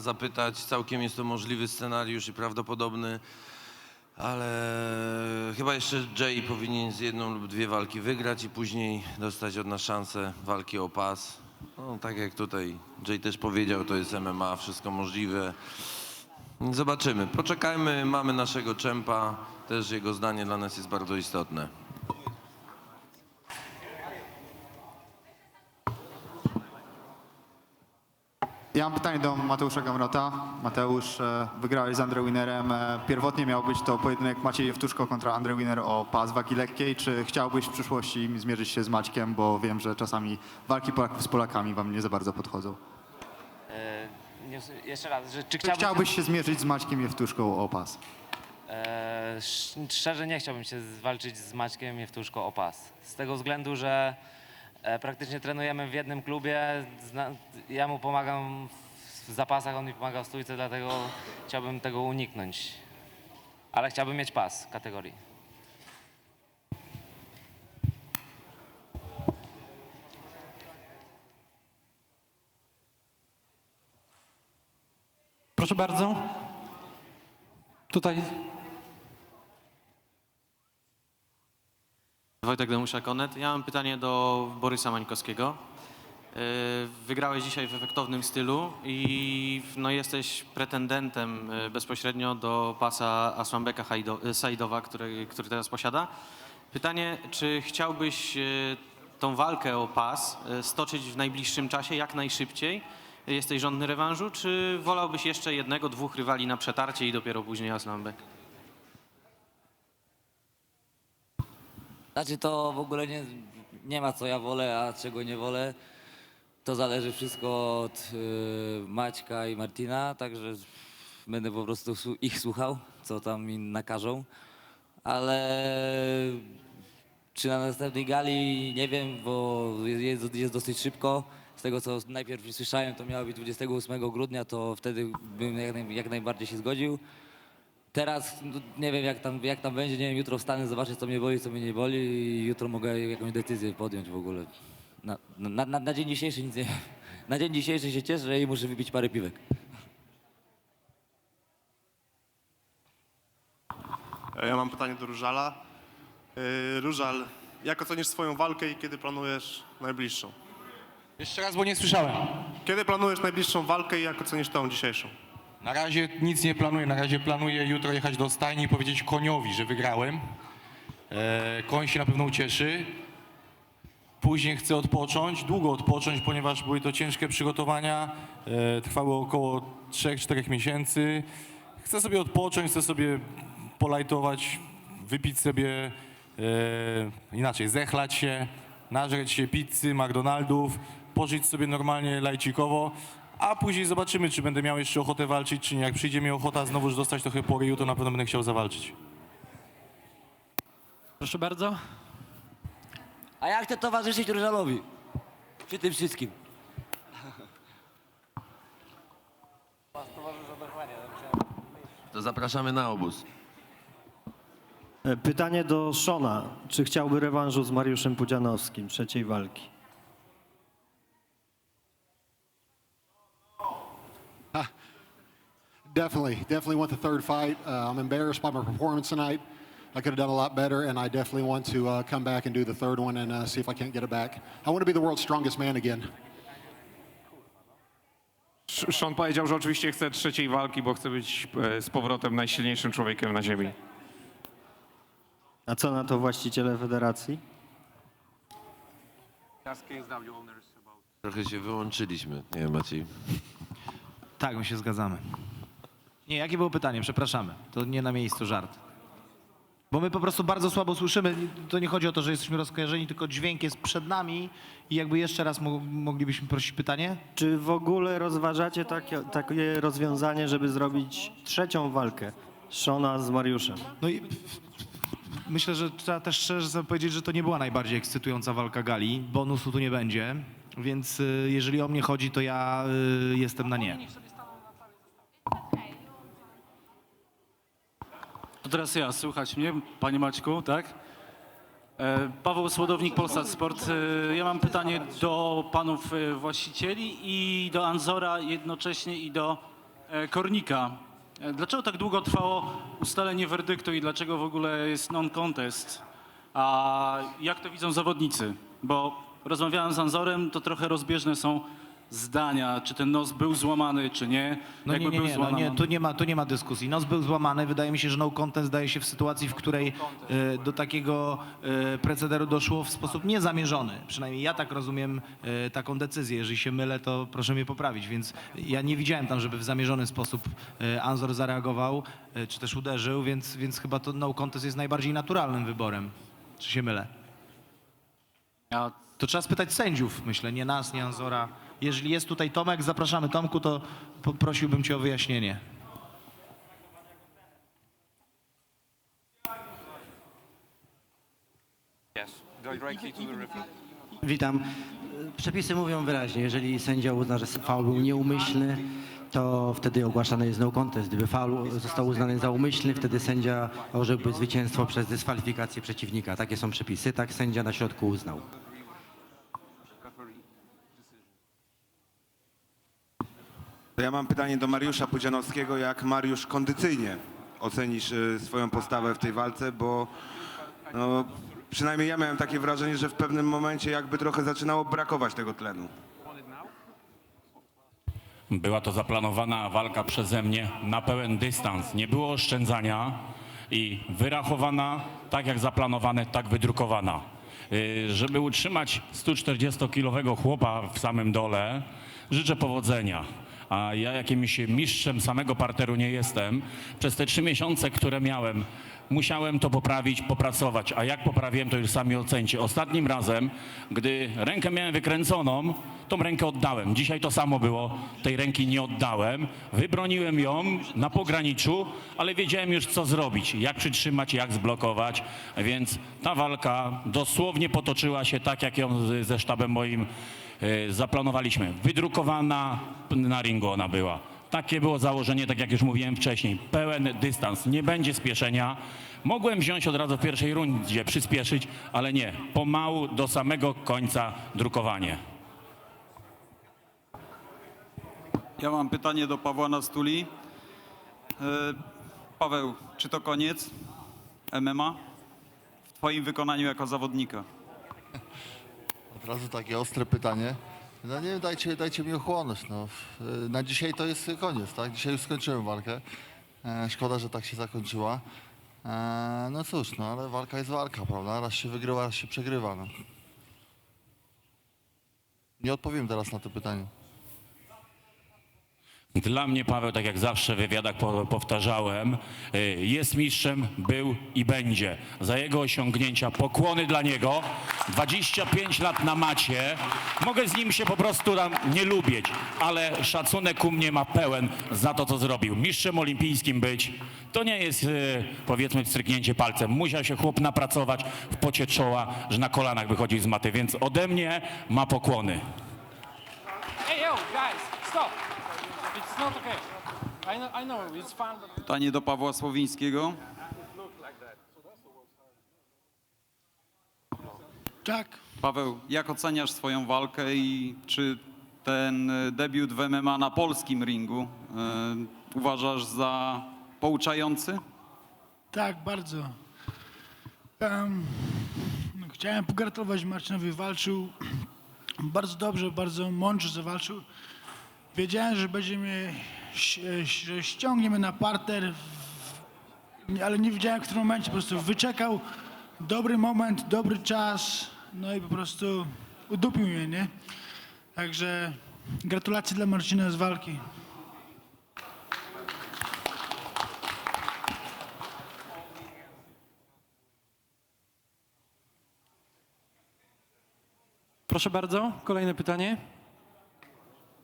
Zapytać, całkiem jest to możliwy scenariusz i prawdopodobny, ale chyba jeszcze Jay powinien z jedną lub dwie walki wygrać i później dostać od nas szansę walki o pas. No, tak jak tutaj Jay też powiedział, to jest MMA, wszystko możliwe. Zobaczymy, poczekajmy, mamy naszego czempa, też jego zdanie dla nas jest bardzo istotne. Ja mam pytanie do Mateusza Gamrota. Mateusz, e, wygrałeś z Andre Winerem. E, Pierwotnie miał być to pojedynek Maciej Jewtuszko kontra Andre Winer o pas wagi lekkiej. Czy chciałbyś w przyszłości zmierzyć się z Maćkiem, bo wiem, że czasami walki Polaków z Polakami wam nie za bardzo podchodzą. E, nie, jeszcze raz, że, czy Czy chciałbym... chciałbyś się zmierzyć z Maćkiem Jewtuszką o pas? E, sz- szczerze nie chciałbym się walczyć z Maćkiem Jewtuszko o pas. Z tego względu, że e, praktycznie trenujemy w jednym klubie. Ja mu pomagam w zapasach, on mi pomaga w stójce, dlatego chciałbym tego uniknąć. Ale chciałbym mieć pas kategorii. Proszę bardzo. Tutaj Wojtek Demusia-Konet. Ja mam pytanie do Borysa Mańkowskiego. Yy, Wygrałeś dzisiaj w efektownym stylu i no, jesteś pretendentem yy, bezpośrednio do pasa Asłambeka yy, Saidowa, który, który teraz posiada. Pytanie, czy chciałbyś tą walkę o pas stoczyć w najbliższym czasie, jak najszybciej? Jesteś żądny rewanżu, czy wolałbyś jeszcze jednego, dwóch rywali na przetarcie i dopiero później Aslambek? Znaczy to w ogóle nie, nie ma co ja wolę, a czego nie wolę. To zależy wszystko od y, Maćka i Martina, także będę po prostu ich słuchał, co tam mi nakażą. Ale czy na następnej gali, nie wiem, bo jest, jest dosyć szybko. Z tego co najpierw słyszałem, to miało być 28 grudnia, to wtedy bym jak, naj, jak najbardziej się zgodził. Teraz no, nie wiem jak tam, jak tam będzie, nie wiem, jutro wstanę, zobaczę co mnie boli, co mnie nie boli i jutro mogę jakąś decyzję podjąć w ogóle. Na, na, na, na dzień dzisiejszy nic nie Na dzień dzisiejszy się cieszę i muszę wypić parę piwek. E, Ja mam pytanie do Różala. Yy, Różal, jak ocenisz swoją walkę i kiedy planujesz najbliższą? jeszcze raz, bo nie słyszałem. Kiedy planujesz najbliższą walkę i jak ocenisz tą dzisiejszą? Na razie nic nie planuję. Na razie planuję jutro jechać do stajni i powiedzieć koniowi, że wygrałem. E, koń się na pewno ucieszy. Później chcę odpocząć, długo odpocząć, ponieważ były to ciężkie przygotowania. E, trwały około 3-4 miesięcy. Chcę sobie odpocząć, chcę sobie polajtować, wypić sobie, e, inaczej, zechlać się, nażreć się pizzy, McDonaldów, pożyć sobie normalnie lajcikowo, a później zobaczymy, czy będę miał jeszcze ochotę walczyć, czy nie. Jak przyjdzie mi ochota znowuż dostać trochę po ryju, to na pewno będę chciał zawalczyć. Proszę bardzo. A ja chcę towarzyszyć Różalowi. Przy tym wszystkim. To zapraszamy na obóz. E, Pytanie do Szona. Czy chciałby rewanżu z Mariuszem Pudzianowskim, trzeciej walki? Definitely, definitely want the third fight. Uh, I'm embarrassed by my performance tonight. I could have done a lot better, and I definitely want to uh, come back and do the third one and uh, see if I can't get it back. I want to be the world's strongest man again. Sz- Sean powiedział, że oczywiście chce trzeciej walki, bo chce być e, z powrotem najsilniejszym człowiekiem na ziemi. A co na to właściciele federacji? Trochę się wyłączyliśmy, nie wiem Maciej. Tak, my się zgadzamy. Nie, jakie było pytanie? Przepraszamy. To nie na miejscu żart. Bo my po prostu bardzo słabo słyszymy. To nie chodzi o to, że jesteśmy rozkojarzeni, tylko dźwięk jest przed nami i jakby jeszcze raz mo- moglibyśmy prosić pytanie? Czy w ogóle rozważacie takie, takie rozwiązanie, żeby zrobić trzecią walkę Szona z Mariuszem? No i myślę, że trzeba też szczerze sobie powiedzieć, że to nie była najbardziej ekscytująca walka gali. Bonusu tu nie będzie, więc y, jeżeli o mnie chodzi, to ja y, jestem na nie. To teraz ja, słuchać mnie, panie Maćku, tak? E, Paweł Słodownik, Polsat Sport. E, Ja mam pytanie do panów e, właścicieli i do Anzora jednocześnie i do Kornika. Dlaczego tak długo trwało ustalenie werdyktu i dlaczego w ogóle jest non-contest? A jak to widzą zawodnicy? Bo rozmawiałem z Anzorem, to trochę rozbieżne są zdania, czy ten nos był złamany, czy nie. No Jakby nie, nie, był nie, no złamany, nie tu, nie ma, tu nie ma dyskusji. Nos był złamany. Wydaje mi się, że no contest daje się w sytuacji, w której e, do takiego e, procederu doszło w sposób niezamierzony. Przynajmniej ja tak rozumiem e, taką decyzję. Jeżeli się mylę, to proszę mnie poprawić. Więc ja nie widziałem tam, żeby w zamierzony sposób e, Anzor zareagował, e, czy też uderzył, więc, więc chyba to no contest jest najbardziej naturalnym wyborem. Czy się mylę? To trzeba spytać sędziów, myślę, nie nas, nie Anzora. Jeżeli jest tutaj Tomek, zapraszamy Tomku, to poprosiłbym cię o wyjaśnienie. Witam. Przepisy mówią wyraźnie, jeżeli sędzia uzna, że faul był nieumyślny, to wtedy ogłaszany jest no contest. Gdyby faul został uznany za umyślny, wtedy sędzia orzekłby zwycięstwo przez dyskwalifikację przeciwnika. Takie są przepisy, tak sędzia na środku uznał. To ja mam pytanie do Mariusza Pudzianowskiego. Jak Mariusz kondycyjnie ocenisz y, swoją postawę w tej walce, bo no, przynajmniej ja miałem takie wrażenie, że w pewnym momencie jakby trochę zaczynało brakować tego tlenu. Była to zaplanowana walka przeze mnie na pełen dystans. Nie było oszczędzania i wyrachowana, tak jak zaplanowane, tak wydrukowana. Yy, Żeby utrzymać 140-kilowego chłopa w samym dole, życzę powodzenia. A ja jakimś mistrzem samego parteru nie jestem. Przez te trzy miesiące, które miałem, musiałem to poprawić, popracować. A jak poprawiłem, to już sami ocencie. Ostatnim razem, gdy rękę miałem wykręconą, tą rękę oddałem. Dzisiaj to samo było. Tej ręki nie oddałem. Wybroniłem ją na pograniczu, ale wiedziałem już, co zrobić. Jak przytrzymać, jak zblokować. Więc ta walka dosłownie potoczyła się tak, jak ją ze sztabem moim zaplanowaliśmy. Wydrukowana na ringu ona była. Takie było założenie, tak jak już mówiłem wcześniej. Pełen dystans, nie będzie spieszenia. Mogłem wziąć od razu w pierwszej rundzie, przyspieszyć, ale nie. Pomału do samego końca drukowanie. Ja mam pytanie do Pawła Nastuli. E, Paweł, czy to koniec MMA w Twoim wykonaniu jako zawodnika? Od razu takie ostre pytanie. No nie wiem, dajcie, dajcie mi ochłonąć. No. Na dzisiaj to jest koniec, tak? Dzisiaj już skończyłem walkę. E, szkoda, że tak się zakończyła. E, no cóż, no ale walka jest walka, prawda? Raz się wygrywa, raz się przegrywa. No. Nie odpowiem teraz na to pytanie. Dla mnie Paweł, tak jak zawsze w wywiadach po- powtarzałem, y, jest mistrzem, był i będzie. Za jego osiągnięcia pokłony dla niego. 25 lat na macie. Mogę z nim się po prostu tam nie lubić, ale szacunek u mnie ma pełen za to, co zrobił. Mistrzem olimpijskim być, to nie jest y, powiedzmy wstryknięcie palcem. Musiał się chłop napracować w pocie czoła, że na kolanach wychodził z maty, więc ode mnie ma pokłony. Pytanie do Pawła Słowińskiego. Tak. Paweł, jak oceniasz swoją walkę i czy ten e, debiut w MMA na polskim ringu e, uważasz za pouczający? Tak, bardzo. No, chciałem pogratulować Marcinowi, walczył bardzo dobrze, bardzo mądrze zawalczył. Wiedziałem, że będzie mnie, ś- że ściągnie mnie na parter, ale nie wiedziałem w którym momencie. Po prostu wyczekał dobry moment, dobry czas, no i po prostu udupił mnie, nie? Także gratulacje dla Marcina z walki. Proszę bardzo, kolejne pytanie.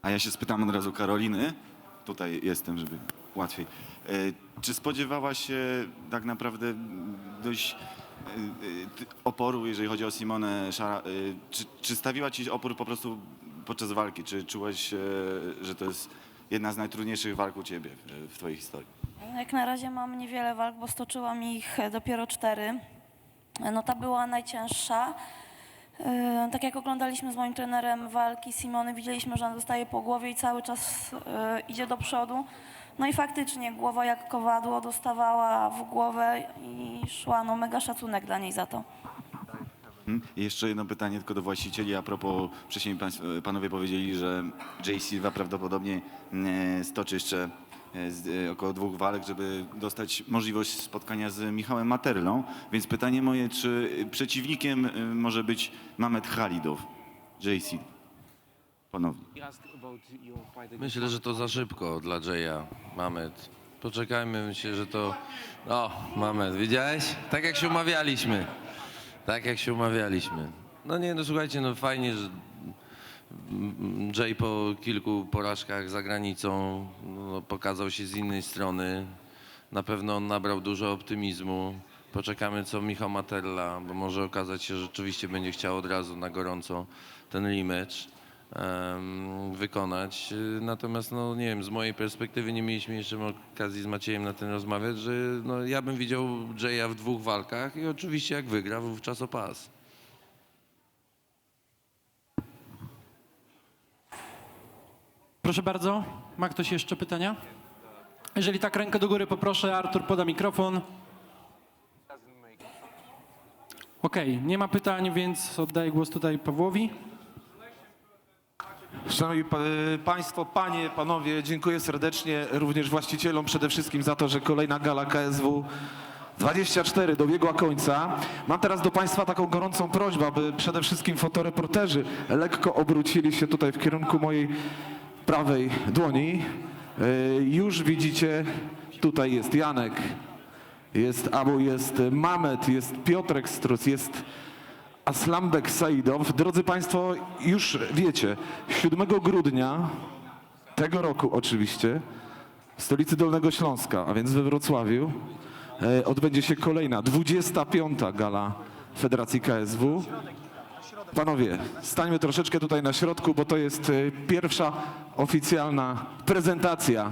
A ja się spytam od razu Karoliny. Tutaj jestem, żeby łatwiej. E, Czy spodziewałaś się tak naprawdę dość e, e, oporu, jeżeli chodzi o Simonę Szara? Czy, czy stawiła ci opór po prostu podczas walki? Czy czułeś, e, że to jest jedna z najtrudniejszych walk u ciebie w twojej historii? Jak na razie mam niewiele walk, bo stoczyłam ich dopiero cztery. no ta była najcięższa. E, Tak jak oglądaliśmy z moim trenerem walki Simony, widzieliśmy, że ona dostaje po głowie i cały czas e, idzie do przodu. No i faktycznie głowa jak kowadło dostawała w głowę i szła, no mega szacunek dla niej za to. Mhm. Jeszcze jedno pytanie tylko do właścicieli. A propos, wcześniej państw, panowie powiedzieli, że Jay Silva prawdopodobnie e, stoczy jeszcze e, z, e, około dwóch walk, żeby dostać możliwość spotkania z Michałem Materlą. Więc pytanie moje, czy przeciwnikiem e, może być Mamet Khalidow, Silva? Ponownie. Myślę, że to za szybko dla Jaya, Mamet. Poczekajmy, myślę, że to... O, Mamet, widziałeś? Tak jak się umawialiśmy. Tak jak się umawialiśmy. No nie, no słuchajcie, no fajnie, że Jay po kilku porażkach za granicą no, pokazał się z innej strony. Na pewno on nabrał dużo optymizmu. Poczekamy, co Michał Materla, bo może okazać się, że rzeczywiście będzie chciał od razu na gorąco ten rematch em, wykonać. Natomiast, no nie wiem, z mojej perspektywy nie mieliśmy jeszcze okazji z Maciejem na tym rozmawiać, że no, ja bym widział Jaya w dwóch walkach i oczywiście jak wygra, wówczas o pas. Proszę bardzo, ma ktoś jeszcze pytania? Jeżeli tak, rękę do góry poproszę, Artur poda mikrofon. Okej, nie ma pytań, więc oddaję głos tutaj Pawłowi. Szanowni pa- Państwo, Panie, Panowie, dziękuję serdecznie również właścicielom przede wszystkim za to, że kolejna gala KSW 24 dobiegła końca. Mam teraz do Państwa taką gorącą prośbę, aby przede wszystkim fotoreporterzy lekko obrócili się tutaj w kierunku mojej prawej dłoni. E, Już widzicie, tutaj jest Janek, jest Abu, jest Mamet, jest Piotrek Struc, jest Aslambek Saidow. Drodzy Państwo, już wiecie, 7 grudnia tego roku oczywiście w stolicy Dolnego Śląska, a więc we Wrocławiu, e, odbędzie się kolejna, 25. gala Federacji KSW. Panowie, stańmy troszeczkę tutaj na środku, bo to jest e, pierwsza oficjalna prezentacja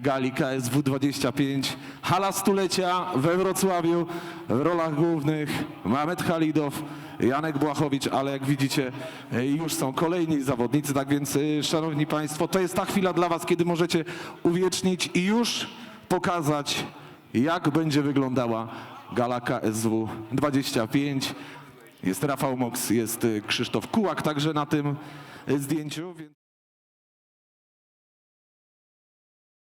gali KSW 25. Hala stulecia we Wrocławiu w rolach głównych Mamet Halidow, Janek Błachowicz, ale jak widzicie e, już są kolejni zawodnicy, tak więc e, szanowni państwo, to jest ta chwila dla was, kiedy możecie uwiecznić i już pokazać jak będzie wyglądała gala KSW 25. Jest Rafał Moks, jest y, Krzysztof Kułak także na tym y, zdjęciu.